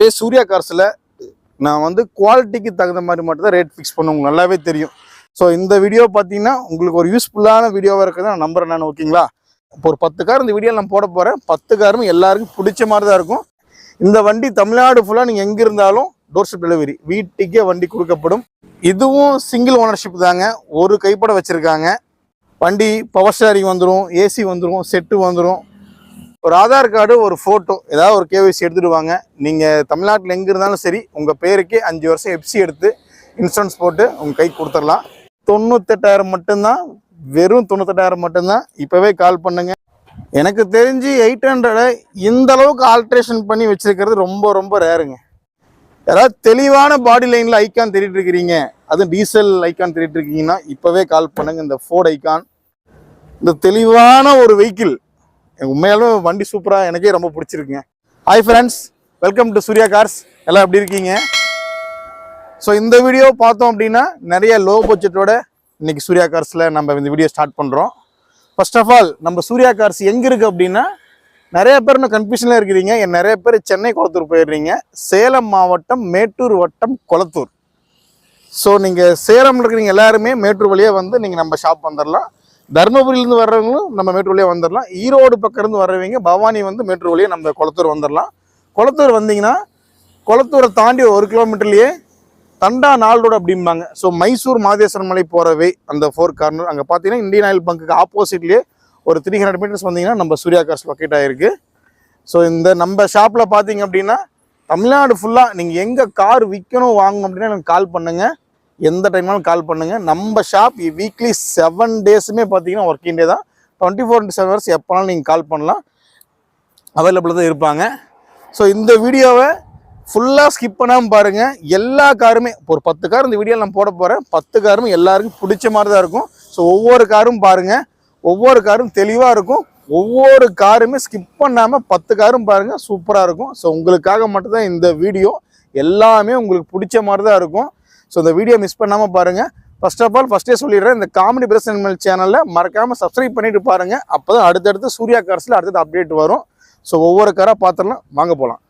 இதே சூர்யா கார்ஸில் நான் வந்து குவாலிட்டிக்கு தகுந்த மாதிரி மட்டும் தான் ரேட் ஃபிக்ஸ் பண்ண உங்களுக்கு நல்லாவே தெரியும். ஸோ இந்த வீடியோ பார்த்தீங்கன்னா உங்களுக்கு ஒரு யூஸ்ஃபுல்லான வீடியோவாக இருக்குது நான் நம்புறேன் நான் ஓகேங்களா இப்போ ஒரு பத்து கார் இந்த வீடியோவில் நான் போட போகிறேன் பத்து காரும் எல்லாருக்கும் பிடிச்ச மாதிரி தான் இருக்கும். இந்த வண்டி தமிழ்நாடு ஃபுல்லாக நீங்கள் எங்கே இருந்தாலும் டோர் ஸ்டெப் டெலிவரி வீட்டுக்கே வண்டி கொடுக்கப்படும். இதுவும் சிங்கிள் ஓனர்ஷிப் தாங்க. ஒரு கைப்பட வச்சுருக்காங்க. வண்டி பவர் ஸ்டாரிங் வந்துடும் ஏசி வந்துடும் செட்டு வந்துடும் ஒரு ஆதார் கார்டு ஒரு ஃபோட்டோ ஏதாவது ஒரு கேவிசி எடுத்துடுவாங்க நீங்கள் தமிழ்நாட்டில் எங்கே இருந்தாலும் சரி உங்கள் பேருக்கே அஞ்சு வருஷம் எஃப்சி எடுத்து இன்சூரன்ஸ் போட்டு உங்கள் கை கொடுத்துடலாம். தொண்ணூத்தெட்டாயிரம் மட்டும்தான் வெறும் தொண்ணூத்தெட்டாயிரம் மட்டும்தான். இப்போவே கால் பண்ணுங்க. எனக்கு தெரிஞ்சு எயிட் ஹண்ட்ரடை இந்த அளவுக்கு ஆல்ட்ரேஷன் பண்ணி வச்சுருக்கிறது ரொம்ப ரொம்ப ரேருங்க யாராவது தெளிவான பாடி லைனில் ஐக்கான் தேடிட்டு இருக்கிறீங்க. அதுவும் டீசல் ஐக்கான் தேடிட்டு இருக்கீங்கன்னா இப்போவே கால் பண்ணுங்க. இந்த ஃபோர்ட் ஐக்கான் இந்த தெளிவான ஒரு வெஹிக்கிள் உண்மையாலும் வண்டி சூப்பராக எனக்கே ரொம்ப பிடிச்சிருக்குங்க. Hi friends welcome to Surya cars எல்லாம் எப்படி இருக்கீங்க? ஸோ இந்த வீடியோ பார்த்தோம் அப்படின்னா நிறைய லோ பட்ஜெட்டோட இன்னைக்கு சூர்யா கார்ஸில் நம்ம இந்த வீடியோ ஸ்டார்ட் பண்ணுறோம் ஃபர்ஸ்ட் ஆஃப் ஆல் நம்ம சூர்யா கார்ஸ் எங்கே இருக்குது அப்படின்னா நிறைய பேர் இன்னும் கன்ஃபியூஷனில் இருக்கிறீங்க. என் நிறைய பேர் சென்னை குளத்தூர் போயிடுறீங்க. சேலம் மாவட்டம் மேட்டூர் வட்டம் குளத்தூர். ஸோ நீங்கள் சேலமில் இருக்கிறீங்க எல்லாருமே மேட்டூர் வழியாக வந்து நீங்கள் நம்ம ஷாப் வந்துடலாம் தருமபுரியிலேருந்து வர்றவங்களும் நம்ம மேட்டூர் வழியாக வந்துடலாம் ஈரோடு பக்கம் இருந்து வர்றவங்க பவானி வந்து மேட்டூர் வழியாக நம்ம குளத்தூர் வந்துடலாம் குளத்தூர் வந்தீங்கன்னா குளத்தூரை தாண்டி ஒரு கிலோமீட்டர்லேயே தண்டா நாள் ரோடு அப்படிம்பாங்க. ஸோ மைசூர் மாதேஸ்வரன் மலை போகிறவே அந்த ஃபோர் கார்னர் அங்கே பார்த்தீங்கன்னா இந்தியன் ஆயில் பங்குக்கு ஆப்போசிட்லேயே ஒரு த்ரீ ஹண்ட்ரட் மீட்டர்ஸ் வந்தீங்கன்னா நம்ம சூர்யா கார்ஸ் லொக்கேட் ஆகிருக்கு ஸோ இந்த நம்ம ஷாப்பில் பார்த்தீங்க அப்படின்னா தமிழ்நாடு ஃபுல்லாக நீங்கள் எங்கே கார் விற்கணும் வாங்கணும் அப்படின்னா எனக்கு கால் பண்ணுங்கள் எந்த டைம்னாலும் கால் பண்ணுங்கள் நம்ம ஷாப் வீக்லி செவன் டேஸுமே பார்த்தீங்கன்னா ஒர்க்கிங் டே தான். Twenty four into seven hours எப்போனாலும் நீங்கள் கால் பண்ணலாம். அவைலபிள் தான் இருப்பாங்க. ஸோ இந்த வீடியோவை ஃபுல்லாக ஸ்கிப் பண்ணாமல் பாருங்கள் எல்லா காருமே ஒரு பத்து கார் இந்த வீடியோவில் நான் போட போகிறேன் பத்து காரும் எல்லாருக்கும் பிடிச்ச மாதிரி தான் இருக்கும். ஸோ ஒவ்வொரு காரும் பாருங்கள் ஒவ்வொரு காரும் தெளிவாக இருக்கும். ஒவ்வொரு காருமே ஸ்கிப் பண்ணாமல் பத்து காரும் பாருங்கள் சூப்பராக இருக்கும். ஸோ உங்களுக்காக மட்டும்தான் இந்த வீடியோ. எல்லாமே உங்களுக்கு பிடிச்ச மாதிரி தான் இருக்கும். ஸோ இந்த வீடியோ மிஸ் பண்ணாமல் பாருங்கள் ஃபர்ஸ்ட் ஆஃப் ஆல் ஃபஸ்ட்டே சொல்லிடுறேன். இந்த காமெடி பிரஸ் அனிமல் சேனலில் மறக்காமல் சப்ஸ்கிரைப் பண்ணிட்டு பாருங்கள் அப்போ தான் அடுத்தடுத்து சூர்யா கார்ஸில் அடுத்தது அப்டேட் வரும். ஸோ ஒவ்வொரு காராக பார்த்துடலாம். வாங்க போகலாம்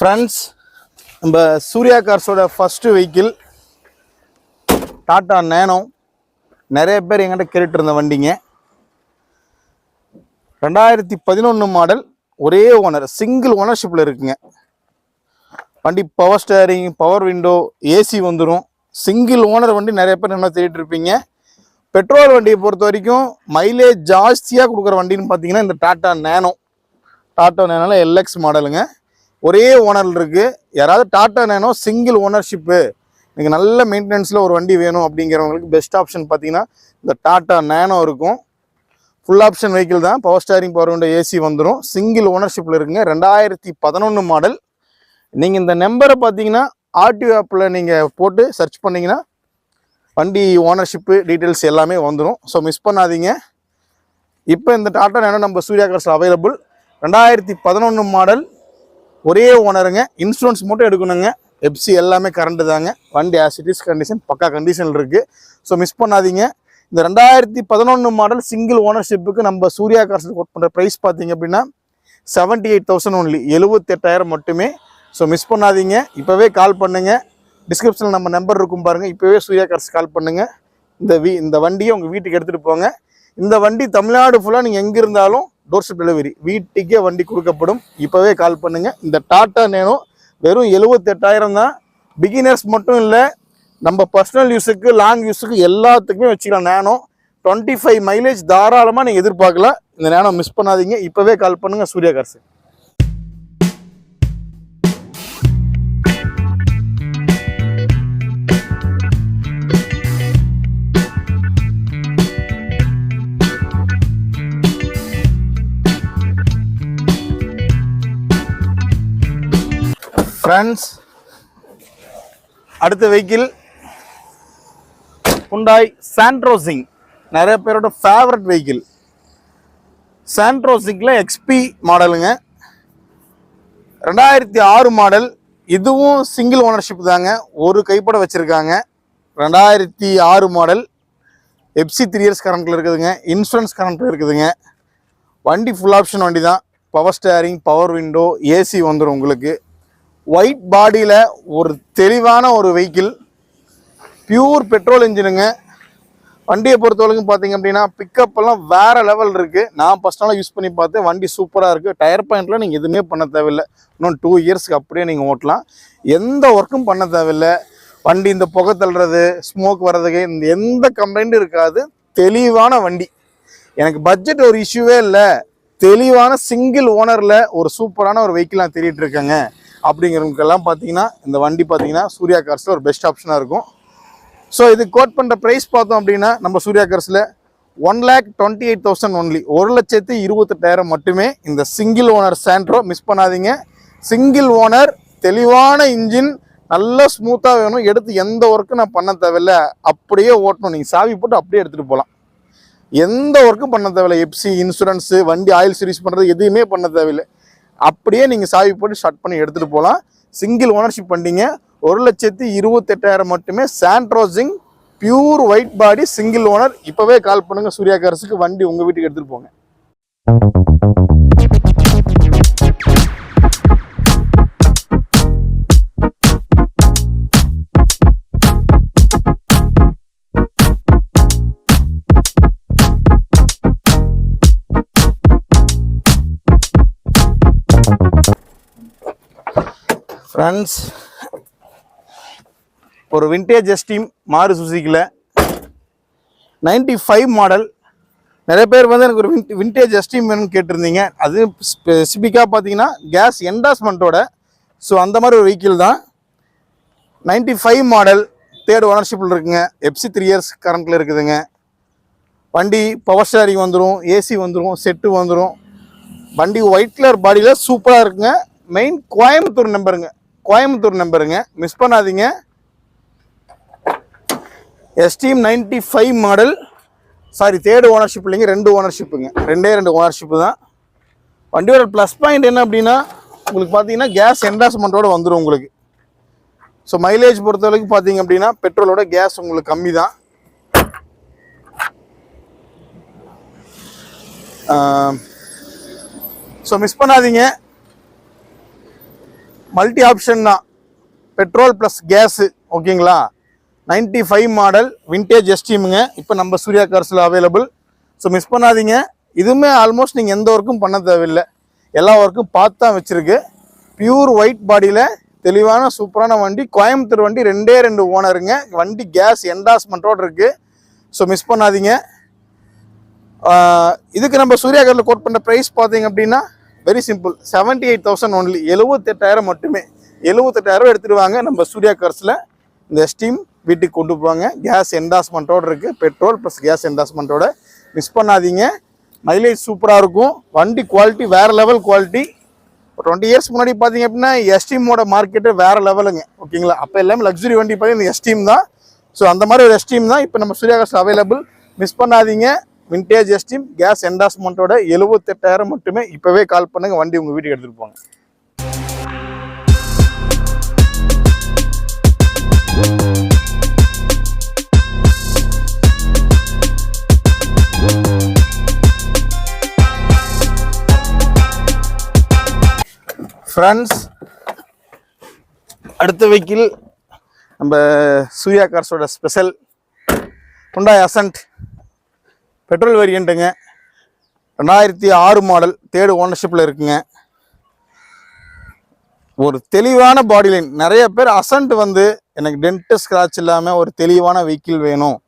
ஃப்ரெண்ட்ஸ் நம்ம சூர்யா கார்ஸோட ஃபஸ்ட்டு வெஹிக்கிள் டாட்டா நேனோ நிறைய பேர் எங்கிட்ட கேட்டுட்டு இருந்த வண்டிங்க. ரெண்டாயிரத்தி பதினொன்று மாடல் ஒரே ஓனர் சிங்கிள் ஓனர்ஷிப்பில் இருக்குங்க. வண்டி power steering power window AC வந்துடும் சிங்கிள் ஓனர் வண்டி நிறைய பேர் என்ன தேடிட்டு இருப்பீங்க பெட்ரோல் வண்டியை பொறுத்த வரைக்கும் மைலேஜ் ஜாஸ்தியாக கொடுக்குற வண்டின்னு பார்த்தீங்கன்னா இந்த டாட்டா நேனோ டாட்டா நேனோவில் எல்எக்ஸ் மாடலுங்க ஒரே ஓனர் இருக்குது யாராவது டாட்டா நேனோ சிங்கிள் ஓனர்ஷிப்பு நீங்கள் நல்ல மெயின்டெனன்ஸில் ஒரு வண்டி வேணும் அப்படிங்கிறவங்களுக்கு பெஸ்ட் ஆப்ஷன் பார்த்தீங்கன்னா இந்த டாட்டா நேனோ இருக்கும். ஃபுல் ஆப்ஷன் வெஹிக்கிள் தான். Power steering power window AC வந்துடும் சிங்கிள் ஓனர்ஷிப்பில் இருக்குங்க. ரெண்டாயிரத்தி பதினொன்று மாடல் நீங்கள் இந்த நம்பரை பார்த்தீங்கன்னா ஆர்டிஓ ஆப்பில் நீங்கள் போட்டு சர்ச் பண்ணிங்கன்னா வண்டி ஓனர்ஷிப்பு டீட்டெயில்ஸ் எல்லாமே வந்துடும் ஸோ மிஸ் பண்ணாதீங்க. இப்போ இந்த டாட்டா நேனோ நம்ம சூர்யா கிளாஸில் அவைலபிள் ரெண்டாயிரத்தி பதினொன்று மாடல் ஒரே ஓனருங்க இன்சூரன்ஸ் மட்டும் எடுக்கணுங்க. எப்சி எல்லாமே கரண்ட் தாங்க. வண்டி ஆசிட்டிஸ் கண்டிஷன் பக்கா கண்டிஷனில் இருக்குது ஸோ மிஸ் பண்ணாதீங்க. இந்த ரெண்டாயிரத்தி பதினொன்று மாடல் சிங்கிள் ஓனர்ஷிப்புக்கு நம்ம சூர்யா கார்ஸ் ஒர்க் பண்ணுற ப்ரைஸ் பார்த்தீங்க அப்படின்னா செவன்ட்டி எயிட் தௌசண்ட் ஒன்லி எழுபத்தெட்டாயிரம் மட்டுமே. ஸோ மிஸ் பண்ணாதீங்க. இப்போவே கால் பண்ணுங்கள் டிஸ்கிரிப்ஷனில் நம்ம நம்பர் இருக்கும் பாருங்கள் இப்போவே சூர்யா கார்ஸ் கால் பண்ணுங்கள் இந்த வீ இந்த வண்டியை உங்கள் வீட்டுக்கு எடுத்துகிட்டு போங்க. இந்த வண்டி தமிழ்நாடு ஃபுல்லாக நீங்கள் எங்கே இருந்தாலும் டோர் ஸ்டெப் டெலிவரி வீட்டுக்கே வண்டி கொடுக்கப்படும். இப்போவே கால் பண்ணுங்கள் இந்த டாட்டா நேனோ வெறும் எழுபத்தெட்டாயிரம் தான். பிகினர்ஸ் மட்டும் இல்லை நம்ம பர்சனல் யூஸுக்கு லாங் யூஸுக்கு எல்லாத்துக்குமே வச்சுக்கலாம் நேனோ டுவெண்ட்டி ஃபைவ் மைலேஜ் தாராளமாக நீங்கள் எதிர்பார்க்கலாம். இந்த நேனோ மிஸ் பண்ணாதீங்க. இப்போவே கால் பண்ணுங்கள் சூர்யா கார்சன் ஃப்ரெண்ட்ஸ் அடுத்த வெஹிக்கிள் ஹுண்டாய் சாண்ட்ரோசிங் நிறைய பேரோட ஃபேவரட் வெஹிக்கிள் சாண்ட்ரோசிங்கில் எக்ஸ்பி மாடலுங்க ரெண்டாயிரத்தி ஆறு மாடல் இதுவும் சிங்கிள் ஓனர்ஷிப் தாங்க. ஒரு கைப்பட வச்சுருக்காங்க. ரெண்டாயிரத்தி ஆறு மாடல் எப்சி த்ரீ இயர்ஸ் கரண்ட்டில் இருக்குதுங்க. இன்சூரன்ஸ் கரண்ட்டில் இருக்குதுங்க. வண்டி ஃபுல் ஆப்ஷன் வண்டி தான் power steering power window AC வந்துடும் உங்களுக்கு. ஒயிட் பாடியில் ஒரு தெளிவான ஒரு வெஹிக்கிள் பியூர் பெட்ரோல் இன்ஜினுங்க வண்டியை பொறுத்தவரைக்கும் பார்த்தீங்க அப்படின்னா பிக்கப் எல்லாம் வேறு லெவல் இருக்குது நான் ஃபர்ஸ்ட் யூஸ் பண்ணி பார்த்தேன். வண்டி சூப்பராக இருக்குது டயர் பாயிண்ட்டில் நீங்கள் எதுவுமே பண்ண தேவையில்லை. இன்னும் டூ இயர்ஸ்க்கு அப்படியே நீங்கள் ஓட்டலாம். எந்த ஒர்க்கும் பண்ண தேவையில்லை. வண்டி இந்த புகை தள்ளுறது ஸ்மோக் வர்றதுக்கு இந்த எந்த கம்ப்ளைண்ட்டும் இருக்காது. தெளிவான வண்டி. எனக்கு பட்ஜெட் ஒரு இஷ்யூவே இல்லை. தெளிவான சிங்கிள் ஓனரில் ஒரு சூப்பரான ஒரு வெஹிக்கிள் நான் தேடிட்டு இருக்கேங்க. அப்படிங்கிறவங்களுக்கெல்லாம் பார்த்தீங்கன்னா இந்த வண்டி பார்த்தீங்கன்னா சூர்யா கார்ஸில் ஒரு பெஸ்ட் ஆப்ஷனாக இருக்கும். ஸோ இது கோட் பண்ணுற ப்ரைஸ் பார்த்தோம் அப்படின்னா நம்ம Surya கார்ஸில் one lakh twenty eight thousand only ஒரு லட்சத்து இருபத்தெட்டாயிரம் மட்டுமே இந்த சிங்கிள் ஓனர் சாண்ட்ரோ மிஸ் பண்ணாதீங்க. சிங்கிள் ஓனர் தெளிவான இன்ஜின் நல்லா ஸ்மூத்தாக வேணும். எடுத்து எந்த ஒர்க்கும் நான் பண்ண தேவையில்ல. அப்படியே ஓட்டணும். நீங்கள் சாவி போட்டு அப்படியே எடுத்துகிட்டு போகலாம். எந்த ஒர்க்கும் பண்ண தேவையில்ல. எப்சி இன்சூரன்ஸு வண்டி ஆயில் சர்வீஸ் பண்ணுறது எதுவுமே பண்ண தேவையில்லை. அப்படியே நீங்கள் சாவி போட்டு ஷட் பண்ணி எடுத்துகிட்டு போகலாம் சிங்கிள் ஓனர்ஷிப் பண்ணிங்க. ஒரு லட்சத்தி இருபத்தெட்டாயிரம் மட்டுமே Santro Xing pure white body single owner இப்போவே கால் பண்ணுங்கள் சூர்யா கார்ஸுக்கு வண்டி உங்கள் வீட்டுக்கு எடுத்துகிட்டு போங்க. ஃப்ரெண்ட்ஸ் ஒரு விண்டேஜ் எஸ்டீம் மாறு சுசிக்கில் நைன்டி ஃபைவ் மாடல் நிறைய பேர் வந்து எனக்கு ஒரு வின் விண்டேஜ் எஸ்டீம் வேணும்னு கேட்டிருந்தீங்க. அது ஸ்பெசிஃபிக்காக பார்த்தீங்கன்னா கேஸ் என்டாஸ்மெண்ட்டோட ஸோ அந்த மாதிரி ஒரு வெஹிக்கிள் தான். நைன்டி ஃபைவ் மாடல் தேர்ட் ஓனர்ஷிப்பில் இருக்குங்க எப்சி த்ரீ இயர்ஸ் கரண்ட்டில் இருக்குதுங்க. வண்டி பவர் ஸ்டாரிங் வந்துடும் ஏசி வந்துடும் செட்டு வந்துடும் வண்டி ஒயிட் கலர் பாடியில் சூப்பராக இருக்குங்க. மெயின் கோயம்புத்தூர் நம்பருங்க கோயம்புத்தூர் நம்பருங்க. மிஸ் பண்ணாதீங்க. Esteem ninety five model sorry third ownership இல்லைங்க ரெண்டு ஓனர்ஷிப்புங்க ரெண்டே ரெண்டு ஓனர்ஷிப்பு தான். வண்டியோட ப்ளஸ் பாயிண்ட் என்ன அப்படின்னா உங்களுக்கு பார்த்தீங்கன்னா கேஸ் என்டாஸ்மெண்ட்டோடு வந்துடும் உங்களுக்கு. ஸோ மைலேஜ் பொறுத்தவரைக்கும் பார்த்தீங்க அப்படின்னா பெட்ரோலோட கேஸ் உங்களுக்கு கம்மி தான். ஸோ மிஸ் பண்ணாதீங்க. மல்டி ஆப்ஷன் தான். பெட்ரோல் ப்ளஸ் கேஸு ஓகேங்களா நைன்டி ஃபைவ் மாடல் விண்டேஜ் எஸ்டீமுங்க இப்போ நம்ம சூர்யா கார்ஸில் அவைலபிள் ஸோ மிஸ் பண்ணாதீங்க. இதுவுமே ஆல்மோஸ்ட் நீங்கள் எந்த ஒர்க்கும் பண்ண தேவையில்லை. எல்லா ஒர்க்கும் பார்த்து தான் வச்சுருக்கு. பியூர் ஒயிட் பாடியில் தெளிவான சூப்பரான வண்டி. கோயம்புத்தூர் வண்டி ரெண்டே ரெண்டு ஓனருங்க வண்டி கேஸ் என்டாஸ்மெண்ட்டோடு இருக்குது ஸோ மிஸ் பண்ணாதீங்க. இதுக்கு நம்ம சூர்யா காரில் கோட் பண்ண ப்ரைஸ் பார்த்தீங்க அப்படின்னா very simple seventy eight thousand only எழுபத்தெட்டாயிரம் மட்டுமே எழுபத்தெட்டாயிரம் எடுத்துடுவாங்க. நம்ம சூர்யா கார்ஸில் இந்த ஸ்டீம் வீட்டுக்கு கொண்டு போவாங்க. கேஸ் என்டாஸ்மெண்ட்டோட இருக்குது பெட்ரோல் ப்ளஸ் கேஸ் என்டாஸ்மெண்ட்டோட மிஸ் பண்ணாதீங்க. மைலேஜ் சூப்பராக இருக்கும். வண்டி குவாலிட்டி வேறு லெவல் குவாலிட்டி டுவெண்ட்டி இயர்ஸ் முன்னாடி பார்த்தீங்க அப்படின்னா எஸ்டீமோட மார்க்கெட்டு வேறு லெவலுங்க ஓகேங்களா அப்போ எல்லாமே லக்ஸுரி வண்டி பார்த்தீங்கன்னா எஸ்டீம் தான். ஸோ அந்த மாதிரி ஒரு எஸ்டீம் தான். இப்போ நம்ம சூர்யா கார்ஸ் அவைலபிள் மிஸ் பண்ணாதீங்க. விண்டேஜ் எஸ்டீம் கேஸ் என்டாஸ்மெண்ட்டோட எழுபத்தெட்டாயிரம் மட்டுமே இப்போவே கால் பண்ணுங்கள் வண்டி உங்கள் வீட்டுக்கு எடுத்துகிட்டு போங்க. ஃப்ரெண்ட்ஸ் அடுத்த வெஹிக்கிள் நம்ம சூர்யா கார்ஸோட ஸ்பெஷல் ஹுண்டாய் அசன்ட் பெட்ரோல் வேரியண்ட்டுங்க. ரெண்டாயிரத்தி ஆறு மாடல் தேர்டு ஓனர்ஷிப்பில் இருக்குங்க. ஒரு தெளிவான பாடி லைன் நிறைய பேர் அசன்ட் வந்து எனக்கு டென்ட் ஸ்க்ராட்ச் இல்லாமல் ஒரு தெளிவான வெஹிக்கிள் வேணும்.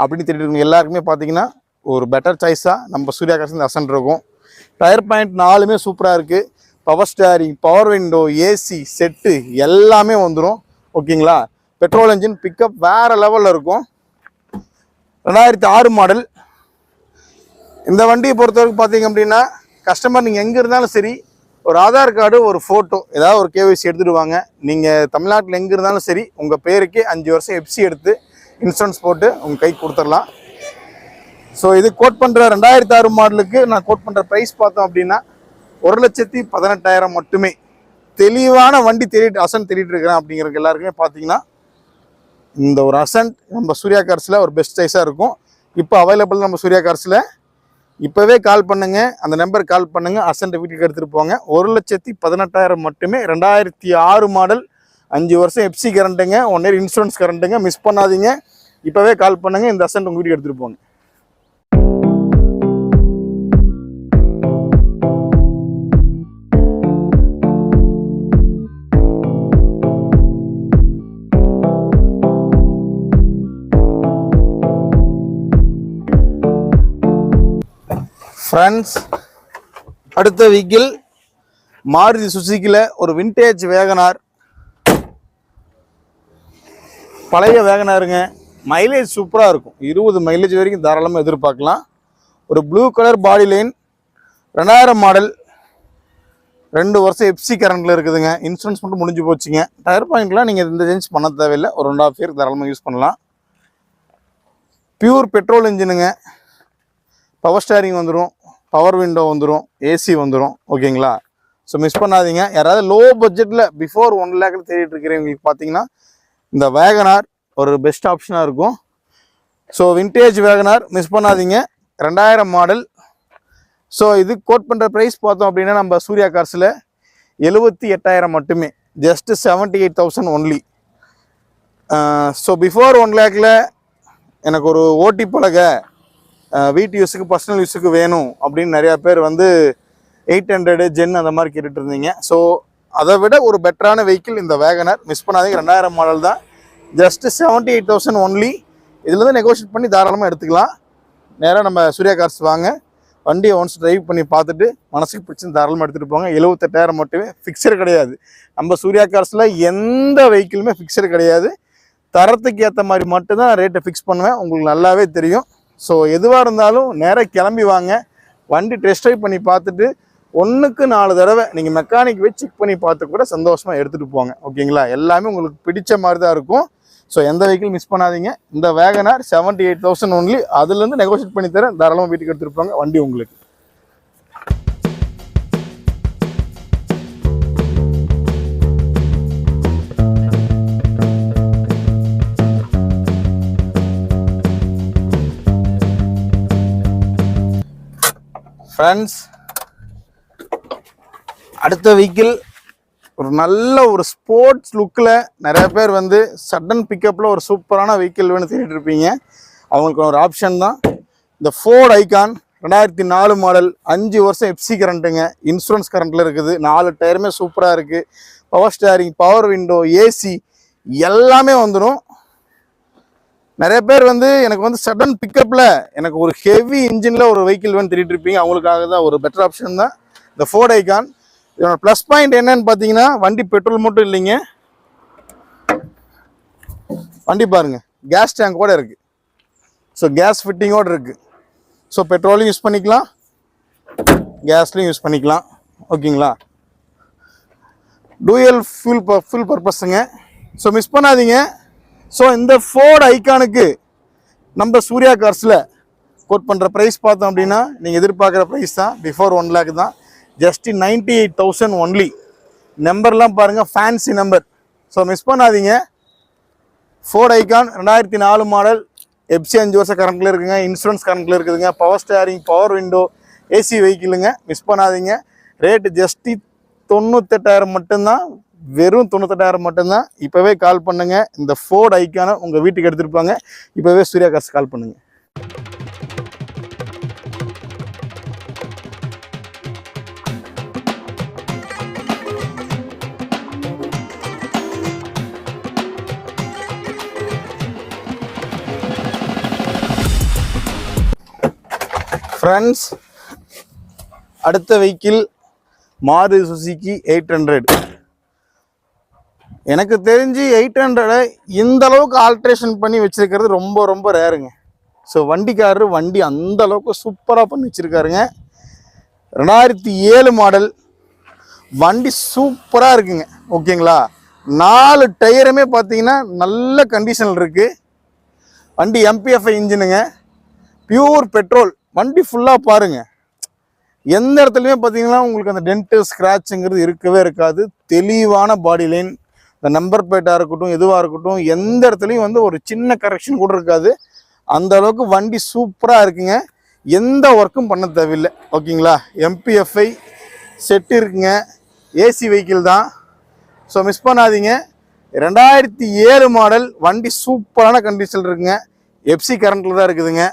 அப்படின்னு தேடிட்டு எல்லாருக்குமே பார்த்தீங்கன்னா ஒரு பெட்டர் சாய்ஸாக நம்ம சூர்யா காசு அசன்ட் இருக்கும். டயர் பாயிண்ட் நாலுமே சூப்பராக இருக்குது power steering power window AC set எல்லாமே வந்துடும் ஓகேங்களா பெட்ரோல் இன்ஜின் பிக்கப் வேறு லெவலில் இருக்கும். ரெண்டாயிரத்தி ஆறு மாடல் இந்த வண்டியை பொறுத்தவரைக்கும் பார்த்தீங்க அப்படின்னா கஸ்டமர் நீங்கள் எங்கே இருந்தாலும் சரி ஒரு ஆதார் கார்டு ஒரு ஃபோட்டோ ஏதாவது ஒரு கேவிசி எடுத்துகிட்டு வாங்க. நீங்கள் தமிழ்நாட்டில் எங்கே இருந்தாலும் சரி உங்கள் பேருக்கே அஞ்சு வருஷம் எஃப்சி எடுத்து இன்சூரன்ஸ் போட்டு உங்கள் கைக்கு கொடுத்துடலாம். ஸோ இது கோட் பண்ணுற ரெண்டாயிரத்தி ஆறு மாடலுக்கு நான் கோட் பண்ணுற ப்ரைஸ் பார்த்தோம் அப்படின்னா ஒரு லட்சத்தி பதினெட்டாயிரம் மட்டுமே. தெளிவான வண்டி தேடிட்டு அசன் தேடிட்டு இருக்கிறேன் அப்படிங்கிறதுக்கு எல்லாருக்குமே பார்த்தீங்கன்னா இந்த ஒரு அசன்ட் நம்ம சூர்யா கார்ஸில் ஒரு பெஸ்ட் சைஸாக இருக்கும். இப்போ அவைலபிள் நம்ம சூர்யா கார்ஸில். இப்போவே கால் பண்ணுங்க. அந்த நம்பர் கால் பண்ணுங்கள் அசன்ட் வீட்டுக்கு எடுத்துகிட்டு போங்க. ஒரு லட்சத்தி பதினெட்டாயிரம் மட்டுமே ரெண்டாயிரத்தி ஆறு மாடல் அஞ்சு வருஷம் எஃப்சி கரண்ட்டுங்க ஒன் இயர் இன்சூரன்ஸ் கரண்ட்டுங்க மிஸ் பண்ணாதீங்க. இப்போவே கால் பண்ணுங்கள் இந்த அசன்ட் உங்கள் வீட்டுக்கு எடுத்துகிட்டு போங்க. ஃப்ரெண்ட்ஸ் அடுத்த வீக்கில் மாருதி சுசுக்கியில் ஒரு விண்டேஜ் வேகனார் பழைய வேகனாருங்க மைலேஜ் சூப்பராக இருக்கும். இருபது மைலேஜ் வரைக்கும் தாராளமாக எதிர்பார்க்கலாம். ஒரு ப்ளூ கலர் பாடி லைன் ரெண்டாயிரம் மாடல் ரெண்டு வருஷம் எஃப்சி கரண்ட்டில் இருக்குதுங்க. இன்சூரன்ஸ் மட்டும் முடிஞ்சு போச்சுங்க. டயர் பாயிண்ட்லாம் நீங்கள் இந்த சேஞ்ச் பண்ண தேவையில்லை. ஒரு ரெண்டு ஆஃப் இயர் தாராளமாக யூஸ் பண்ணலாம். பியூர் பெட்ரோல் இன்ஜினுங்க பவர் ஸ்டேரிங் வந்துடும் பவர் விண்டோ வந்துடும் ஏசி வந்துடும் ஓகேங்களா? ஸோ மிஸ் பண்ணாதீங்க. யாராவது லோ பட்ஜெட்டில் பிஃபோர் ஒன் லேக்கில் தேடிட்டு இருக்கிறவங்களுக்கு பார்த்தீங்கன்னா இந்த வேகனார் ஒரு பெஸ்ட் ஆப்ஷனாக இருக்கும். ஸோ விண்டேஜ் வேகனார் மிஸ் பண்ணாதீங்க. ரெண்டாயிரம் மாடல் ஸோ இது கோட் பண்ணுற ப்ரைஸ் பார்த்தோம் அப்படின்னா நம்ம சூர்யா கார்ஸில் எழுபத்தி எட்டாயிரம் மட்டுமே. Just seventy eight thousand only so before one லேக்கில் எனக்கு ஒரு ஓட்டி பழக. வீட்டு யூஸுக்கு பர்சனல் யூஸுக்கு வேணும் அப்படின்னு நிறையா பேர் வந்து எயிட் ஹண்ட்ரடு ஜென் அந்த மாதிரி கேட்டுட்டு இருந்தீங்க ஸோ அதை விட ஒரு பெட்டரான வெஹிக்கிள் இந்த வேகனர் மிஸ் பண்ணாதீங்க. ரெண்டாயிரம் மாடல் தான். Just seventy eight thousand only இதுலேருந்து நெகோஷியேட் பண்ணி தாராளமாக எடுத்துக்கலாம். நேராக நம்ம சூர்யா கார்ஸ் வாங்க. வண்டியை ஒன்ஸ் டிரைவ் பண்ணி பார்த்துட்டு மனசுக்கு பிடிச்சி தாராளமாக எடுத்துகிட்டு போங்க. எழுபத்தெட்டாயிரம் மட்டுமே ஃபிக்ஸர் கிடையாது. நம்ம சூர்யா கார்ஸில் எந்த வெஹிக்கிளுமே ஃபிக்ஸர் கிடையாது. தரத்துக்கு ஏற்ற மாதிரி மட்டும்தான் ரேட்டை ஃபிக்ஸ் பண்ணுவேன். உங்களுக்கு நல்லாவே தெரியும். ஸோ எதுவாக இருந்தாலும் நேராக கிளம்பி வாங்க. வண்டி டெஸ்ட் ட்ரைவ் பண்ணி பார்த்துட்டு ஒன்றுக்கு நாலு தடவை நீங்கள் மெக்கானிக் வச்சு செக் பண்ணி பார்த்து கூட சந்தோஷமாக எடுத்துகிட்டு போங்க. ஓகேங்களா? எல்லாமே உங்களுக்கு பிடிச்ச மாதிரி தான் இருக்கும். ஸோ எந்த வெஹிக்கிள் மிஸ் பண்ணாதீங்க. இந்த WagonR seventy eight thousand only அதுலேருந்து நெகோஷியேட் பண்ணி தரேன். தாராளமாக வீட்டுக்கு எடுத்துகிட்டு போங்க. வண்டி உங்களுக்கு. ஃப்ரெண்ட்ஸ் அடுத்த வெஹிக்கிள் ஒரு நல்ல ஒரு ஸ்போர்ட்ஸ் லுக்கில் நிறைய பேர் வந்து சடன் பிக்கப்பில் ஒரு சூப்பரான வெஹிக்கிள் வேணும் தேடிட்டு இருப்பீங்க. அவங்களுக்கு ஒரு ஆப்ஷன் தான். இந்த ஃபோர்ட் ஐகான் ரெண்டாயிரத்தி நாலு மாடல் அஞ்சு வருஷம் எஃப்சி கரண்ட்டுங்க இன்சூரன்ஸ் கரண்ட்டில் இருக்குது. நாலு டயருமே சூப்பராக இருக்குது power steering power window AC எல்லாமே வந்துடும் நிறைய பேர் வந்து எனக்கு வந்து சடன் பிக்கப்பில் எனக்கு ஒரு ஹெவி இன்ஜினில் ஒரு வெஹிக்கிள் வேணும் திருட்டு இருப்பீங்க. அவங்களுக்காக தான் ஒரு பெட்டர் ஆப்ஷன் தான். இந்த ஃபோர்ட் ஐகான் இதோட ப்ளஸ் பாயிண்ட் என்னன்னு பார்த்தீங்கன்னா வண்டி பெட்ரோல் மட்டும் இல்லைங்க. வண்டி பாருங்க. கேஸ் டேங்கோட இருக்குது ஸோ கேஸ் ஃபிட்டிங்கோட இருக்குது ஸோ பெட்ரோலையும் யூஸ் பண்ணிக்கலாம். கேஸ்லையும் யூஸ் பண்ணிக்கலாம். ஓகேங்களா டூயல் ஃபியூல் ஃபியூல் பர்பஸுங்க ஸோ மிஸ் பண்ணாதீங்க. ஸோ இந்த ஃபோர்டு ஐகானுக்கு நம்ம சூர்யா கார்ஸில் கோட் பண்ணுற ப்ரைஸ் பார்த்தோம் அப்படின்னா நீங்கள் எதிர்பார்க்குற ப்ரைஸ் தான். பிஃபோர் ஒன் லேக் தான். Just ninety eight thousand only நம்பர்லாம் பாருங்கள் ஃபேன்சி நம்பர் ஸோ மிஸ் பண்ணாதீங்க. ஃபோர்ட் ஐக்கான் ரெண்டாயிரத்தி நாலு மாடல் எப்சி அஞ்சு வருஷம் கரண்ட்டில் இருக்குங்க. இன்சூரன்ஸ் கரண்ட்டில் இருக்குதுங்க. Power steering power window AC வெஹிக்கிளுங்க miss பண்ணாதீங்க. ரேட்டு ஜஸ்டி தொண்ணூத்தெட்டாயிரம் மட்டும்தான் வெறும் தொண்ணூத்தெட்டாயிரம் மட்டும்தான். இப்போவே கால் பண்ணுங்க. இந்த ஃபோர்ட் ஐக்கானை உங்கள் வீட்டுக்கு எடுத்துருப்பாங்க இப்போவே சூர்யா காசு கால் பண்ணுங்கள் ஃப்ரெண்ட்ஸ் அடுத்த vehicle Maruti Suzuki eight hundred எனக்கு தெரிஞ்சு எயிட் ஹண்ட்ரடை இந்த அளவுக்கு ஆல்ட்ரேஷன் பண்ணி வச்சிருக்கிறது ரொம்ப ரொம்ப ரேருங்க ஸோ வண்டிக்காரரு வண்டி அந்த அளவுக்கு சூப்பராக பண்ணி வச்சிருக்காருங்க. ரெண்டாயிரத்தி ஏழு மாடல் வண்டி சூப்பராக இருக்குங்க. ஓகேங்களா நாலு டயருமே பார்த்தீங்கன்னா நல்ல கண்டிஷனில் இருக்குது வண்டி எம்பிஎஃப்ஐ இன்ஜினுங்க பியூர் பெட்ரோல் வண்டி ஃபுல்லாக பாருங்க. எந்த இடத்துலையுமே பார்த்தீங்கன்னா உங்களுக்கு அந்த டென்ட்டு ஸ்க்ராட்சுங்கிறது இருக்கவே இருக்காது. தெளிவான பாடி லைன் இந்த நம்பர் பிளேட்டாக இருக்கட்டும் எதுவாக இருக்கட்டும் எந்த இடத்துலையும் வந்து ஒரு சின்ன கரெக்ஷன் கூட இருக்காது. அந்த அளவுக்கு வண்டி சூப்பராக இருக்குங்க. எந்த ஒர்க்கும் பண்ண தேவையில்லை. ஓகேங்களா? எம்பிஎஃப்ஐ செட் இருக்குங்க. ஏசி வெஹிக்கிள் தான். ஸோ மிஸ் பண்ணாதீங்க. ரெண்டாயிரத்தி ஏழு மாடல் வண்டி சூப்பரான கண்டிஷன் இருக்குங்க. எஃப்சி கரண்ட்டில் தான் இருக்குதுங்க.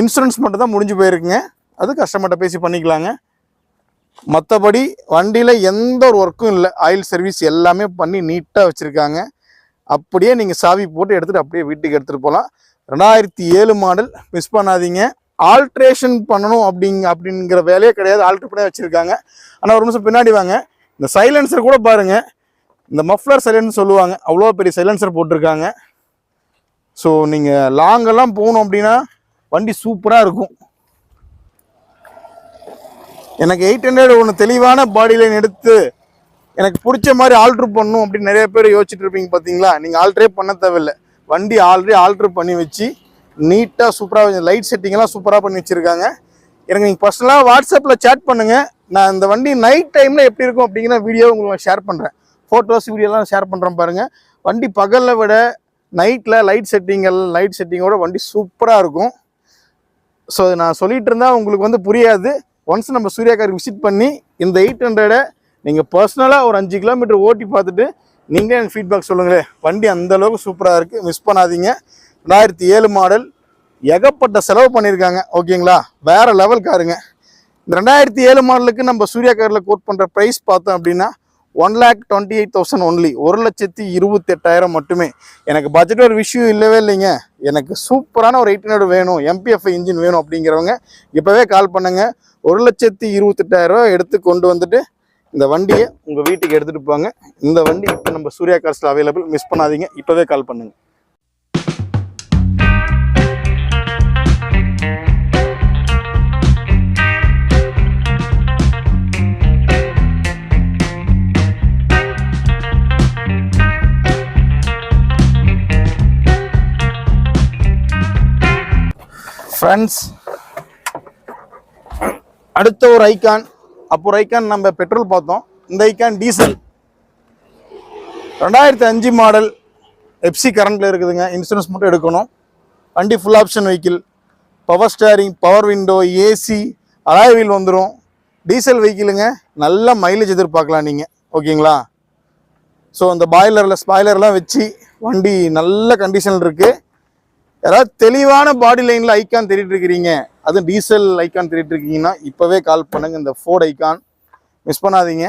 இன்சூரன்ஸ் மட்டும் தான் முடிஞ்சு போயிருக்குங்க. அது கஸ்டமர்கிட்ட பேசி பண்ணிக்கலாங்க. மற்றபடி வண்டியில் எந்த ஒரு ஒர்க்கும் இல்லை. ஆயில் சர்வீஸ் எல்லாமே பண்ணி நீட்டாக வச்சுருக்காங்க. அப்படியே நீங்கள் சாவி போட்டு எடுத்துகிட்டு அப்படியே வீட்டுக்கு எடுத்துகிட்டு போகலாம் ரெண்டாயிரத்தி ஏழு மாடல் மிஸ் பண்ணாதீங்க. ஆல்ட்ரேஷன் பண்ணணும் அப்படிங்க அப்படிங்கிற வேலையே கிடையாது. ஆல்ட்ரு பண்ணி வச்சுருக்காங்க. ஆனால் ஒரு நிமிஷம் பின்னாடி வாங்க. இந்த சைலன்சர் கூட பாருங்கள் இந்த மஃப்ளர் சைலன்ஸ் சொல்லுவாங்க. அவ்வளோ பெரிய சைலன்சர் போட்டிருக்காங்க. ஸோ நீங்கள் லாங்கெல்லாம் போகணும் அப்படின்னா வண்டி சூப்பராக இருக்கும். எனக்கு எயிட் ஹண்ட்ரட் ஒன்று தெளிவான பாடி லைன் எடுத்து எனக்கு பிடிச்ச மாதிரி ஆல்ட்ரு பண்ணணும் அப்படின்னு நிறைய பேர் யோசிச்சுட்டு இருப்பீங்க பார்த்தீங்களா நீங்கள் ஆல்ட்ரே பண்ண தேவையில்லை. வண்டி ஆல்ரெடி ஆல்ட்ரு பண்ணி வச்சு நீட்டாக சூப்பராக லைட் செட்டிங்லாம் சூப்பராக பண்ணி வச்சுருக்காங்க. எனக்கு நீங்கள் பர்சனலாக வாட்ஸ்அப்பில் சேட் பண்ணுங்கள் நான் இந்த வண்டி நைட் டைமில் எப்படி இருக்கும் அப்படிங்கிற வீடியோ உங்களுக்கு ஷேர் பண்ணுறேன் ஃபோட்டோஸ் வீடியோலாம் ஷேர் பண்ணுறேன் பாருங்கள் வண்டி பகலில் விட நைட்டில் லைட் செட்டிங்கள் லைட் செட்டிங்கோட வண்டி சூப்பராக இருக்கும். ஸோ நான் சொல்லிகிட்டு இருந்தால் உங்களுக்கு வந்து புரியாது. ஒன்ஸ் நம்ம சூர்யாக்காருக்கு விசிட் பண்ணி இந்த எயிட் ஹண்ட்ரடை நீங்கள் பர்சனலாக ஒரு அஞ்சு கிலோமீட்டர் ஓட்டி பார்த்துட்டு நீங்களே எனக்கு ஃபீட்பேக் சொல்லுங்களேன். வண்டி அந்த அளவுக்கு சூப்பராக இருக்குது மிஸ் பண்ணாதீங்க. ரெண்டாயிரத்தி ஏழு மாடல் ஏகப்பட்ட செலவு பண்ணியிருக்காங்க. ஓகேங்களா வேறு லெவல் காருங்க இந்த ரெண்டாயிரத்தி ஏழு மாடலுக்கு நம்ம சூர்யா காரில் கோட் பண்ணுற ப்ரைஸ் பார்த்தோம் அப்படின்னா one lakh twenty eight thousand only ஒரு லட்சத்தி இருபத்தெட்டாயிரம் மட்டுமே. எனக்கு பட்ஜெட் ஒரு விஷயம் இல்லவே இல்லைங்க. எனக்கு சூப்பரான ஒரு எயிட் ஹண்ட்ரட் வேணும். எம்பிஎஃப் இன்ஜின் வேணும் அப்படிங்கிறவங்க இப்போவே கால் பண்ணுங்க. ஒரு லட்சத்தி இருபத்தெட்டாயிரம் எடுத்து கொண்டு வந்துட்டு இந்த வண்டியை உங்கள் வீட்டுக்கு எடுத்துகிட்டு போங்க. இந்த வண்டி இப்போ நம்ம சூர்யா கார்ஸில் அவைலபிள் மிஸ் பண்ணாதீங்க. இப்போவே கால் பண்ணுங்க. ஃப்ரெண்ட்ஸ் அடுத்த ஒரு ஐகான் அப்போ ஒரு ஐகான் நம்ம பெட்ரோல் பார்த்தோம். இந்த ஐக்கான் டீசல் ரெண்டாயிரத்தி அஞ்சு மாடல் எப்சி கரண்டில் இருக்குதுங்க. இன்சூரன்ஸ் மட்டும் எடுக்கணும். வண்டி full option vehicle power steering power window AC alloy wheel வந்துடும் டீசல் வெஹிக்கிளுங்க நல்ல மைலேஜ் எதிர்பார்க்கலாம் நீங்கள் ஓகேங்களா ஸோ அந்த பாய்லரில் ஸ்பாய்லர்லாம் வச்சு வண்டி நல்ல கண்டிஷனில் இருக்குது யாராவது தெளிவான பாடி லைனில் ஐக்கான் தேடிட்டு இருக்கிறீங்க அதுவும் டீசல் ஐக்கான் தேடிட்டு இருக்கீங்கன்னா இப்போவே கால் பண்ணுங்க. இந்த ஃபோர்ட் ஐக்கான் மிஸ் பண்ணாதீங்க.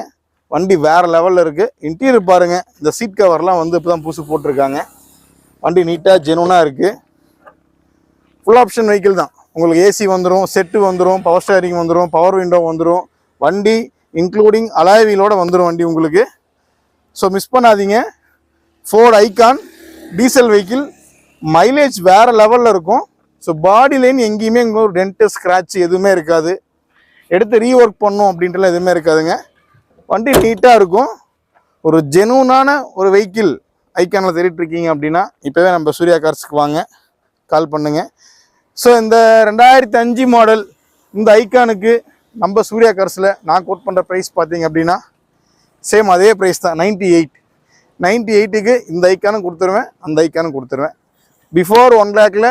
வண்டி வேறு லெவலில் இருக்குது இன்டீரியர் பாருங்கள் இந்த சீட் கவர்லாம் வந்து இப்போ தான் புதுசு போட்டிருக்காங்க. வண்டி நீட்டாக ஜெனுனாக இருக்குது ஃபுல் ஆப்ஷன் வெஹிக்கிள் தான். உங்களுக்கு ஏசி வந்துடும் செட்டு வந்துடும் பவர் ஸ்டேரிங் வந்துடும் பவர் விண்டோ வந்துடும் வண்டி இன்க்ளூடிங் அலாய் வந்துடும் வண்டி உங்களுக்கு. ஸோ மிஸ் பண்ணாதீங்க. Ford Ikon diesel vehicle mileage வேற லெவலில் இருக்கும். ஸோ பாடி லைன் எங்கேயுமே இங்கே ஒரு டென்ட்டு ஸ்க்ராட்ச் எதுவுமே இருக்காது. எடுத்து ரீஒர்க் பண்ணும் அப்படின்ட்டுலாம் எதுவுமே இருக்காதுங்க. வண்டி நீட்டாக இருக்கும். ஒரு ஜெனூனான ஒரு வெஹிக்கிள் ஐக்கானில் தேடிட்டுருக்கீங்க அப்படின்னா இப்போவே நம்ம சூர்யா கார்ஸ்க்கு வாங்க. கால் பண்ணுங்க. ஸோ இந்த ரெண்டாயிரத்தி அஞ்சு மாடல் இந்த ஐக்கானுக்கு நம்ம சூர்யா கார்ஸில் நான் கோட் பண்ணுற ப்ரைஸ் பார்த்தீங்க அப்படின்னா சேம் அதே ப்ரைஸ் தான் நைன்ட்டி எயிட் நைன்ட்டி எயிட்டுக்கு இந்த ஐக்கானும் கொடுத்துருவேன் அந்த ஐக்கானும் கொடுத்துருவேன். பிஃபோர் ஒன் லேக்கில்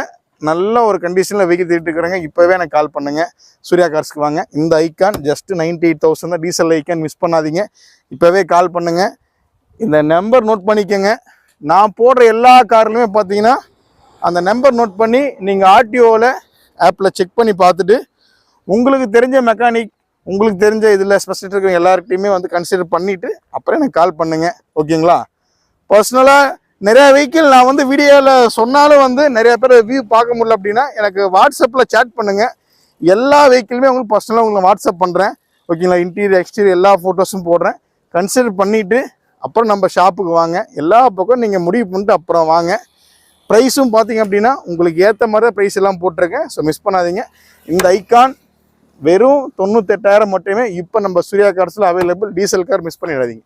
நல்ல ஒரு கண்டிஷனில் வெஹிக்கிள் தேடிட்டு இருக்கிறாங்க இப்போவே எனக்கு கால் பண்ணுங்க. சூர்யா கார்ஸ்க்கு வாங்க. இந்த Ikon just ninety eight thousand தான் டீசல் ஐக்கான் மிஸ் பண்ணாதீங்க. இப்போவே கால் பண்ணுங்க. இந்த நம்பர் நோட் பண்ணிக்கோங்க. நான் போடுற எல்லா கார்லையுமே பார்த்தீங்கன்னா அந்த நம்பர் நோட் பண்ணி நீங்கள் ஆர்டிஓவில் ஆப்பில் செக் பண்ணி பார்த்துட்டு உங்களுக்கு தெரிஞ்ச மெக்கானிக் உங்களுக்கு தெரிஞ்ச இதில் ஸ்பெஷலிஸ்ட் இருக்கிற எல்லார்கிட்டையுமே வந்து கன்சிடர் பண்ணிவிட்டு அப்புறம் எனக்கு கால் பண்ணுங்க. ஓகேங்களா பர்சனலாக நிறைய வெஹிக்கிள் நான் வந்து வீடியோவில் சொன்னாலும் வந்து நிறைய பேர் வியூ பார்க்க முடியல அப்படின்னா எனக்கு வாட்ஸ்அப்பில் சேட் பண்ணுங்கள் எல்லா வெஹிக்கிளுமே உங்களுக்கு பர்சனலாக உங்களை வாட்ஸ்அப் பண்ணுறேன் ஓகேங்களா இன்டீரியர் எக்ஸ்டீரியர் எல்லா ஃபோட்டோஸும் போடுறேன். கன்சிடர் பண்ணிவிட்டு அப்புறம் நம்ம ஷாப்புக்கு வாங்க. எல்லா பக்கம் நீங்கள் முடிவு பண்ணிட்டு அப்புறம் வாங்க. ப்ரைஸும் பார்த்தீங்க அப்படின்னா உங்களுக்கு ஏற்ற மாதிரி தான் ப்ரைஸ் எல்லாம் போட்டிருக்கேன். ஸோ மிஸ் பண்ணாதீங்க. இந்த ஐக்கான் வெறும் தொண்ணூத்தெட்டாயிரம் மட்டுமே இப்போ நம்ம சூர்யா கார்ஸில் அவைலபிள் டீசல் கார் மிஸ் பண்ணிடாதீங்க.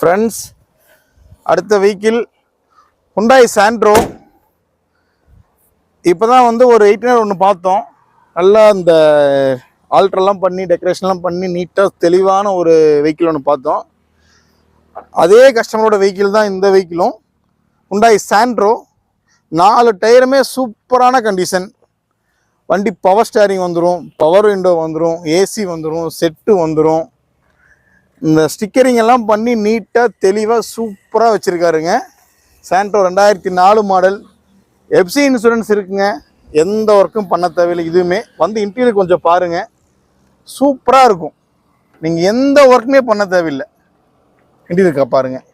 ஃப்ரெண்ட்ஸ் அடுத்த வெஹிக்கிள் Hyundai சாண்ட்ரோ இப்போ தான் வந்து ஒரு எயிட்டினர் ஒன்று பார்த்தோம். நல்லா இந்த ஆல்ட்ரெல்லாம் பண்ணி டெக்கரேஷன்லாம் பண்ணி நீட்டாக தெளிவான ஒரு வெஹிக்கிள் ஒன்று பார்த்தோம். அதே கஸ்டமரோட வெஹிக்கிள் தான் இந்த வெஹிக்கிளும் உண்டாய் சாண்ட்ரோ நாலு டயருமே சூப்பரான கண்டிஷன் வண்டி பவர் ஸ்டேரிங் வந்துடும் பவர் விண்டோ வந்துடும் ஏசி வந்துடும் செட்டு வந்துடும் இந்த ஸ்டிக்கரிங் எல்லாம் பண்ணி நீட்டாக தெளிவாக சூப்பராக வச்சுருக்காருங்க. சாண்ட்ரோ ரெண்டாயிரத்தி நாலு மாடல் எஃப்சி இன்சூரன்ஸ் இருக்குங்க. எந்த ஒர்க்கும் பண்ண தேவையில்லை. இதுவுமே வந்து இன்டீரியர் கொஞ்சம் பாருங்கள் சூப்பராக இருக்கும். நீங்கள் எந்த ஒர்க்குமே பண்ண தேவையில்லை. இன்டீரியர் பாருங்கள்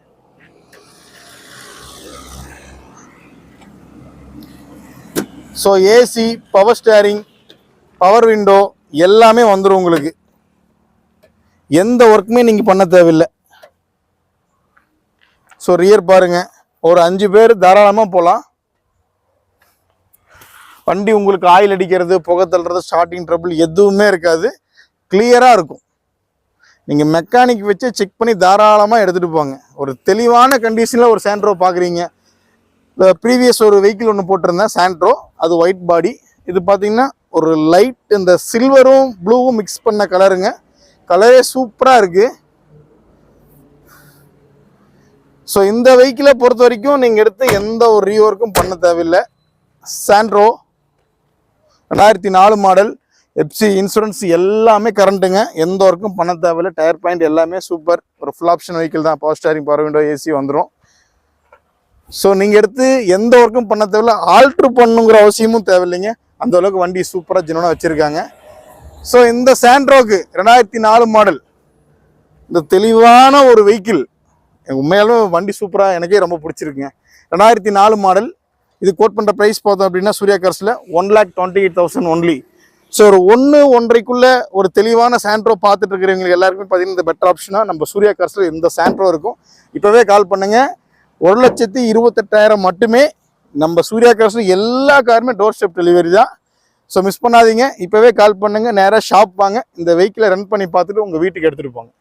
so AC power steering power window எல்லாமே வந்துடும் உங்களுக்கு. எந்த ஒர்க்குமே நீங்கள் பண்ண தேவையில்லை. ஸோ ரியர் பாருங்க. ஒரு அஞ்சு பேர் தாராளமாக போகலாம் வண்டி உங்களுக்கு ஆயில் அடிக்கிறது புகை தள்ளுறது ஸ்டார்டிங் ட்ரபிள் எதுவுமே இருக்காது. கிளியராக இருக்கும். நீங்கள் மெக்கானிக் வச்சு செக் பண்ணி தாராளமாக எடுத்துகிட்டு போங்க. ஒரு தெளிவான கண்டிஷனில் ஒரு சாண்ட்ரோ பார்க்குறீங்க ப்ரீவியஸ் ஒரு வெஹிக்கிள் ஒன்று போட்டிருந்தேன் சாண்ட்ரோ அது ஒயிட் பாடி இது பார்த்தீங்கன்னா ஒரு லைட் இந்த சில்வரும் ப்ளூவும் மிக்ஸ் பண்ண கலருங்க கலரே சூப்பராக இருக்குது ஸோ இந்த வெஹிக்கிளை பொறுத்த வரைக்கும் நீங்கள் எடுத்து எந்த ஒரு ரீஒர்க்கும் பண்ண தேவையில்லை. சாண்ட்ரோ ரெண்டாயிரத்தி நாலு மாடல் எப்சி இன்சூரன்ஸ் எல்லாமே கரண்ட்டுங்க எந்த ஒர்க்கும் பண்ண தேவையில்லை. டயர் பாயிண்ட் எல்லாமே சூப்பர் ஒரு ஃபுல் ஆப்ஷன் வெஹிக்கிள் தான். Power steering power window AC வந்துடும் ஸோ நீங்கள் எடுத்து எந்த ஒர்க்கும் பண்ண தேவையில்ல. ஆல்ட்ரு பண்ணுங்கிற அவசியமும் தேவையில்லைங்க. அந்த அளவுக்கு வண்டி சூப்பராக ஜெனுவனாக வச்சுருக்காங்க. ஸோ இந்த சாண்ட்ரோக்கு ரெண்டாயிரத்தி நாலு மாடல் இந்த தெளிவான ஒரு வெஹிக்கிள் உண்மையாலும் வண்டி சூப்பராக எனக்கே ரொம்ப பிடிச்சிருக்குங்க. ரெண்டாயிரத்தி நாலு மாடல் இது கோட் பண்ணுற ப்ரைஸ் பார்த்தோம் அப்படின்னா Surya கார்ஸில் one lakh twenty eight thousand only so ஒரு ஒன்று ஒன்றைக்குள்ளே ஒரு தெளிவான சாண்ட்ரோ பார்த்துட்டு இருக்கிறவங்களுக்கு எல்லாருக்குமே பார்த்தீங்கன்னா இந்த பெட்டர் ஆப்ஷனாக நம்ம சூர்யா கார்ஸில் இந்த சாண்ட்ரோ இருக்கும். இப்போவே கால் பண்ணுங்கள் ஒரு லட்சத்தி இருபத்தெட்டாயிரம் மட்டுமே நம்ம சூர்யா கார்ஸில் எல்லா காருமே டோர் ஸ்டெப் டெலிவரி தான். ஸோ மிஸ் பண்ணாதீங்க. இப்போவே கால் பண்ணுங்க. நேராக ஷாப் வாங்க. இந்த வெஹிக்கிளை ரன் பண்ணி பார்த்துட்டு உங்கள் வீட்டுக்கு எடுத்துகிட்டு போங்க.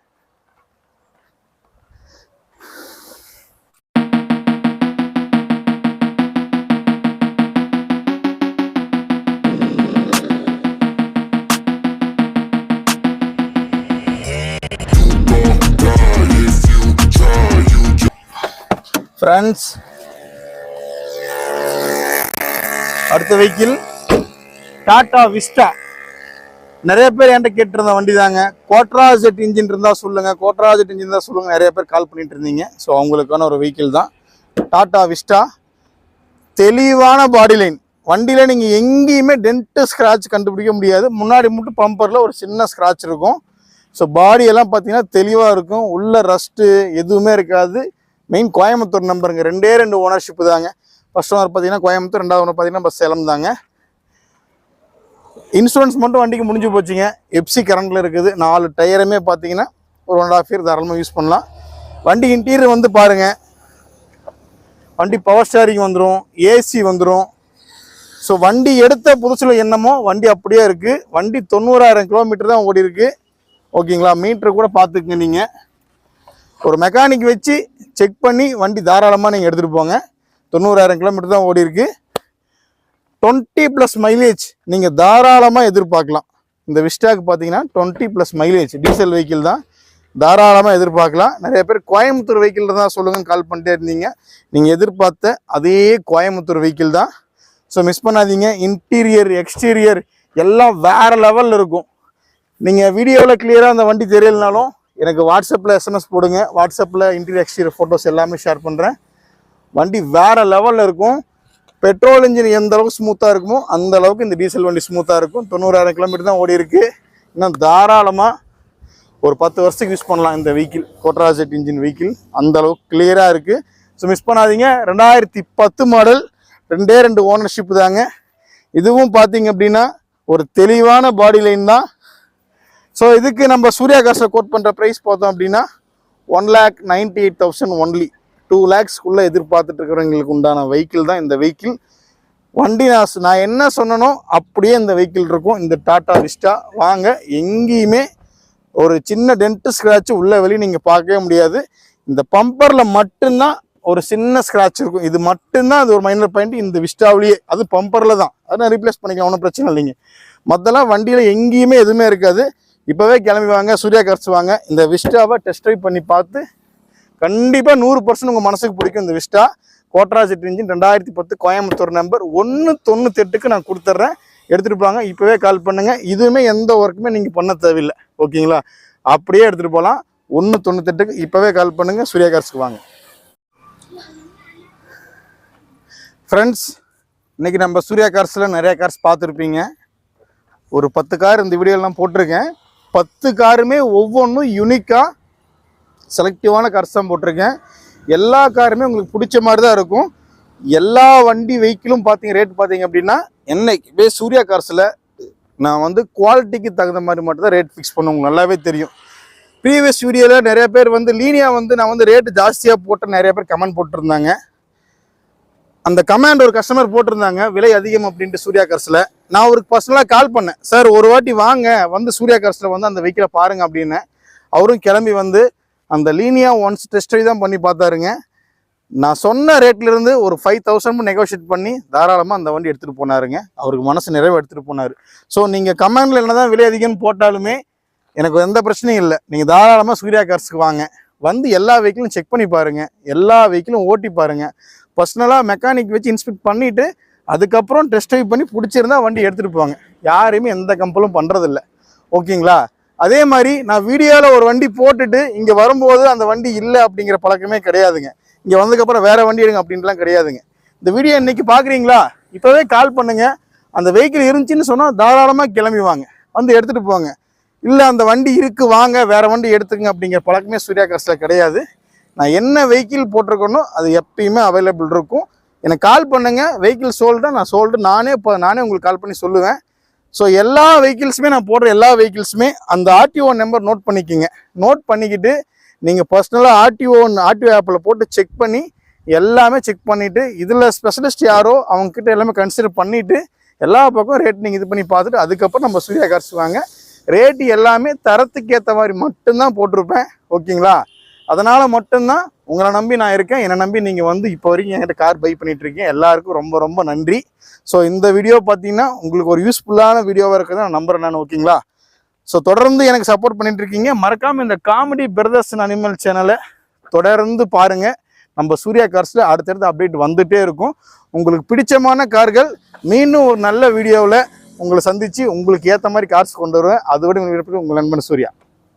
ஃப்ரெண்ட்ஸ் அடுத்த வெஹிக்கிள் டாடா விஸ்டா. நிறைய பேர் என்கிட்ட கேட்டிருந்த வண்டி தாங்க கோட்ராஜெட் இன்ஜின் இருந்தால் சொல்லுங்கள் கோட்ராஜெட் இன்ஜின் தான் சொல்லுங்கள் நிறைய பேர் கால் பண்ணிட்டு இருந்தீங்க. ஸோ அவங்களுக்கான ஒரு வெஹிக்கிள் தான். டாடா விஸ்டா தெளிவான பாடி லைன் வண்டியில் நீங்கள் எங்கேயுமே டென்ட்டு ஸ்க்ராட்ச் கண்டுபிடிக்க முடியாது. முன்னாடி மட்டும் பம்பரில் ஒரு சின்ன ஸ்க்ராட்ச் இருக்கும். ஸோ பாடியெல்லாம் பார்த்தீங்கன்னா தெளிவாக இருக்கும். உள்ள ரஸ்ட்டு எதுவுமே இருக்காது. மெயின் கோயம்புத்தூர் நம்பருங்க ரெண்டே ரெண்டு ஓனர்ஷிப்பு தாங்க. ஃபஸ்ட் ஓனர் பார்த்தீங்கன்னா கோயம்புத்தூர் ரெண்டாவது ஓனர் பார்த்தீங்கன்னா நம்ம சேலம் தாங்க. இன்சூரன்ஸ் மட்டும் வண்டிக்கு முடிஞ்சு போச்சுங்க. எப்சி கரண்டில் இருக்குது. நாலு டயருமே பார்த்தீங்கன்னா ஒரு ஒன் ஆஃப் இயர் தாராளமாக யூஸ் பண்ணலாம். வண்டி இன்டீரியர் வந்து பாருங்கள் வண்டி பவர் ஸ்டேரிங் வந்துடும் ஏசி வந்துடும் ஸோ வண்டி எடுத்த புதுசில் என்னமோ வண்டி அப்படியே இருக்குது வண்டி தொண்ணூறாயிரம் கிலோமீட்டர் தான் ஓடி இருக்குது ஓகேங்களா? மீட்டர் கூட பார்த்துக்குங்க நீங்கள் ஒரு மெக்கானிக் வச்சு செக் பண்ணி வண்டி தாராளமாக நீங்கள் எடுத்துகிட்டு போங்க. தொண்ணூறாயிரம் கிலோமீட்டர் தான் ஓடி இருக்குது டுவெண்ட்டி ப்ளஸ் மைலேஜ் நீங்கள் தாராளமாக எதிர்பார்க்கலாம். இந்த விஸ்டாக்கு பார்த்தீங்கன்னா twenty plus mileage diesel vehicle தான். தாராளமாக எதிர்பார்க்கலாம். நிறைய பேர் கோயம்புத்தூர் வெஹிக்கிள் தான் சொல்லுங்கன்னு கால் பண்ணிட்டே இருந்தீங்க. நீங்கள் எதிர்பார்த்த அதே கோயம்புத்தூர் வெஹிக்கிள் தான். ஸோ மிஸ் பண்ணாதீங்க. இன்டீரியர் எக்ஸ்டீரியர் எல்லாம் வேறு லெவலில் இருக்கும். நீங்கள் வீடியோவில் கிளியராக அந்த வண்டி தெரியலனாலும் எனக்கு வாட்ஸ்அப்பில் எஸ்எம்எஸ் போடுங்க. வாட்ஸ்அப்பில் இன்டீரியர் எக்ஸ்டீரியர் ஃபோட்டோஸ் எல்லாமே ஷேர் பண்ணுறேன் வண்டி வேறு லெவலில் இருக்கும். பெட்ரோல் இன்ஜின் எந்த அளவுக்கு ஸ்மூத்தாக இருக்குமோ அந்த அளவுக்கு இந்த டீசல் வண்டி ஸ்மூத்தாக இருக்கும். தொண்ணூறாயிரம் கிலோமீட்டர் தான் ஓடி இருக்கு. இன்னும் தாராளமாக ஒரு பத்து வருஷத்துக்கு யூஸ் பண்ணலாம் இந்த வெஹிக்கிள் கோட்ராஜெட் இன்ஜின் வெஹிக்கிள் அந்த அளவுக்கு கிளியராக இருக்குது ஸோ மிஸ் பண்ணாதீங்க. ரெண்டாயிரத்தி பத்து மாடல் ரெண்டே ரெண்டு ஓனர்ஷிப் தாங்க. இதுவும் பார்த்தீங்க அப்படின்னா ஒரு தெளிவான பாடி லைன் தான். ஸோ இதுக்கு நம்ம சூர்யா காசில் கோட் பண்ணுற ப்ரைஸ் பார்த்தோம் அப்படின்னா one lakh ninety eight thousand only two லேக்ஸ்க்குள்ளே எதிர்பார்த்துட்டு இருக்கிறவங்களுக்கு உண்டான வெஹிக்கிள் தான் இந்த வெஹிக்கிள் வண்டி நான் நான் என்ன சொன்னனோ அப்படியே இந்த வெஹிக்கிள் இருக்கும். இந்த டாட்டா விஸ்டா வாங்க எங்கேயுமே ஒரு சின்ன டென்ட் ஸ்க்ராட்ச் உள்ளே வெளியே நீங்கள் பார்க்கவே முடியாது. இந்த பம்பரில் மட்டும்தான் ஒரு சின்ன ஸ்க்ராட்ச் இருக்கும். இது மட்டும்தான் அது ஒரு மைனர் பாயிண்ட் இந்த விஸ்டாவிலேயே அது பம்பரில் தான். அதை ரீப்ளேஸ் பண்ணிக்கலாம் ஒன்றும் பிரச்சனை இல்லைங்க. மற்றெல்லாம் வண்டியில் எங்கேயுமே எதுவுமே இருக்காது. இப்போவே கிளம்பி வாங்க சூர்யா கர்ஸ் வாங்க. இந்த விஸ்டாவை டெஸ்ட் ட்ரைவ் பண்ணி பார்த்து கண்டிப்பாக நூறு பர்சன்ட் உங்கள் மனசுக்கு பிடிக்கும் இந்த விஸ்டா கோட்ராஜ் இன்ஜின் ரெண்டாயிரத்தி பத்து கோயம்புத்தூர் நம்பர் ஒன்று தொண்ணூத்தெட்டுக்கு நான் கொடுத்துட்றேன் எடுத்துகிட்டு போவாங்க இப்போவே கால் பண்ணுங்கள் இதுவுமே எந்த ஒர்க்குமே நீங்கள் பண்ண தேவையில்லை. ஓகேங்களா? அப்படியே எடுத்துகிட்டு போகலாம் ஒன்று தொண்ணூத்தெட்டுக்கு இப்போவே கால் பண்ணுங்கள் சூர்யா வாங்க. ஃப்ரெண்ட்ஸ் இன்றைக்கி நம்ம சூர்யா கார்ஸில் நிறையா கார்ஸ் பார்த்துருப்பீங்க. ஒரு பத்து கார் இந்த வீடியோலாம் போட்டிருக்கேன். பத்து காருமே ஒவ்வொன்றும் யுனிக்காக செலக்டிவான கார்ஸ் தான் போட்டிருக்கேன். எல்லா காருமே உங்களுக்கு பிடிச்ச மாதிரி தான் இருக்கும். எல்லா வண்டி வெஹிக்கிளும் பார்த்தீங்க ரேட் பார்த்தீங்க அப்படின்னா என்னைக்கு? என்னைக்குமே சூர்யா கார்ஸில் நான் வந்து குவாலிட்டிக்கு தகுந்த மாதிரி மட்டும் தான் ரேட் ஃபிக்ஸ் பண்ணுவோம் உங்களுக்கு நல்லாவே தெரியும். ப்ரீவியஸ் வீடியோவில் நிறைய பேர் வந்து லீனியாக வந்து நான் வந்து ரேட்டு ஜாஸ்தியாக போட்டு நிறைய பேர் கமெண்ட் போட்டிருந்தாங்க. அந்த கமெண்ட் ஒரு கஸ்டமர் போட்டிருந்தாங்க விலை அதிகம் அப்படின்ட்டு சூர்யா கார்ஸில் நான் அவருக்கு பர்சனலாக கால் பண்ணேன். சார் ஒரு வாட்டி வாங்க. வந்து சூர்யா கார்ஸில் வந்து அந்த வெஹிக்கிளை பாருங்கள் அப்படின்னு. அவரும் கிளம்பி வந்து அந்த லீனியா ஒன்ஸ் டெஸ்ட் தான் பண்ணி பார்த்தாருங்க. நான் சொன்ன ரேட்லேருந்து ஒரு ஃபைவ் தௌசண்ட் நெகோஷியேட் பண்ணி தாராளமாக அந்த வண்டி எடுத்துகிட்டு போனாருங்க. அவருக்கு மனசு நிறைவு எடுத்துகிட்டு போனார். ஸோ நீங்கள் கமெண்டில் என்னதான் விலை அதிகம்னு போட்டாலுமே எனக்கு எந்த பிரச்சனையும் இல்லை. நீங்கள் தாராளமாக சூர்யா கார்ஸ்க்கு வாங்க. வந்து எல்லா வெஹிக்கிளும் செக் பண்ணி பாருங்கள் எல்லா வெஹிக்கிளும் ஓட்டி பாருங்கள் பர்சனலாக மெக்கானிக் வச்சு இன்ஸ்பெக்ட் பண்ணிவிட்டு அதுக்கப்புறம் டெஸ்ட் ட்ரைவ் பண்ணி பிடிச்சிருந்தா வண்டி எடுத்துகிட்டு போவாங்க. யாரையுமே எந்த கம்பலும் பண்ணுறதில்ல ஓகேங்களா அதே மாதிரி நான் வீடியோவில் ஒரு வண்டி போட்டுட்டு இங்கே வரும்போது அந்த வண்டி இல்லை அப்படிங்கிற பழக்கமே கிடையாதுங்க. இங்கே வந்ததுக்கப்புறம் வேறு வண்டி எடுங்க அப்படின்ட்டுலாம் கிடையாதுங்க. இந்த வீடியோ இன்னைக்கு பார்க்குறீங்களா இப்போவே கால் பண்ணுங்கள் அந்த வெஹிக்கிள் இருந்துச்சுன்னு சொன்னால் தாராளமாக கிளம்பி வாங்க. வந்து எடுத்துகிட்டு போங்க. இல்லை அந்த வண்டி இருக்குது வாங்க வேறு வண்டி எடுத்துக்கங்க அப்படிங்கிற பழக்கமே சூர்யா கார்ஸில் கிடையாது. நான் என்ன வெஹிக்கிள் போட்டிருக்கேனோ அது எப்பயுமே அவைலபிள் இருக்கும். எனக்கு கால் பண்ணுங்க. வெஹிக்கிள் சோல்டு நான் சோல்டு நானே இப்போ நானே உங்களுக்கு கால் பண்ணி சொல்லுவேன். ஸோ எல்லா வெஹிக்கிள்ஸுமே நான் போடுற எல்லா வெஹிக்கிள்ஸுமே அந்த ஆர்டிஓ நம்பர் நோட் பண்ணிக்கிங்க. நோட் பண்ணிக்கிட்டு நீங்கள் பர்சனலாக ஆர்டிஓ ஆர்டிஓ ஆப்பில் போட்டு செக் பண்ணி எல்லாமே செக் பண்ணிவிட்டு இதில் ஸ்பெஷலிஸ்ட் யாரோ அவங்கக்கிட்ட எல்லாமே கன்சிடர் பண்ணிவிட்டு எல்லா பக்கம் ரேட் நீங்கள் இது பண்ணி பார்த்துட்டு அதுக்கப்புறம் நம்ம சூர்யா கார்ஸ் வாங்க. ரேட்டு எல்லாமே தரத்துக்கு ஏற்ற மாதிரி மட்டும்தான் போட்டிருப்பேன். ஓகேங்களா அதனால் மட்டும்தான் உங்களை நம்பி நான் இருக்கேன். என்னை நம்பி நீங்கள் வந்து இப்போ வரைக்கும் என்கிட்ட கார் பை பண்ணிட்டு இருக்கீங்க. எல்லாருக்கும் ரொம்ப ரொம்ப நன்றி. ஸோ இந்த வீடியோ பார்த்தீங்கன்னா உங்களுக்கு ஒரு யூஸ்ஃபுல்லான வீடியோவாக இருக்குது நான் நம்புறேன் நான் ஓகேங்களா ஸோ தொடர்ந்து எனக்கு சப்போர்ட் பண்ணிட்டு இருக்கீங்க. மறக்காமல் இந்த காமெடி பிரதர்ஸ் அனிமல் சேனலை தொடர்ந்து பாருங்கள் நம்ம சூர்யா கார்ஸில் அடுத்தடுத்து அப்டேட் வந்துகிட்டே இருக்கும். உங்களுக்கு பிடிச்சமான கார்கள் மீண்டும் ஒரு நல்ல வீடியோவில் உங்களை சந்திச்சு உங்களுக்கு ஏற்ற மாதிரி கார்ஸ் கொண்டு வருவேன். அதோட உங்களுக்கு உங்கள் நண்பன் சூர்யா.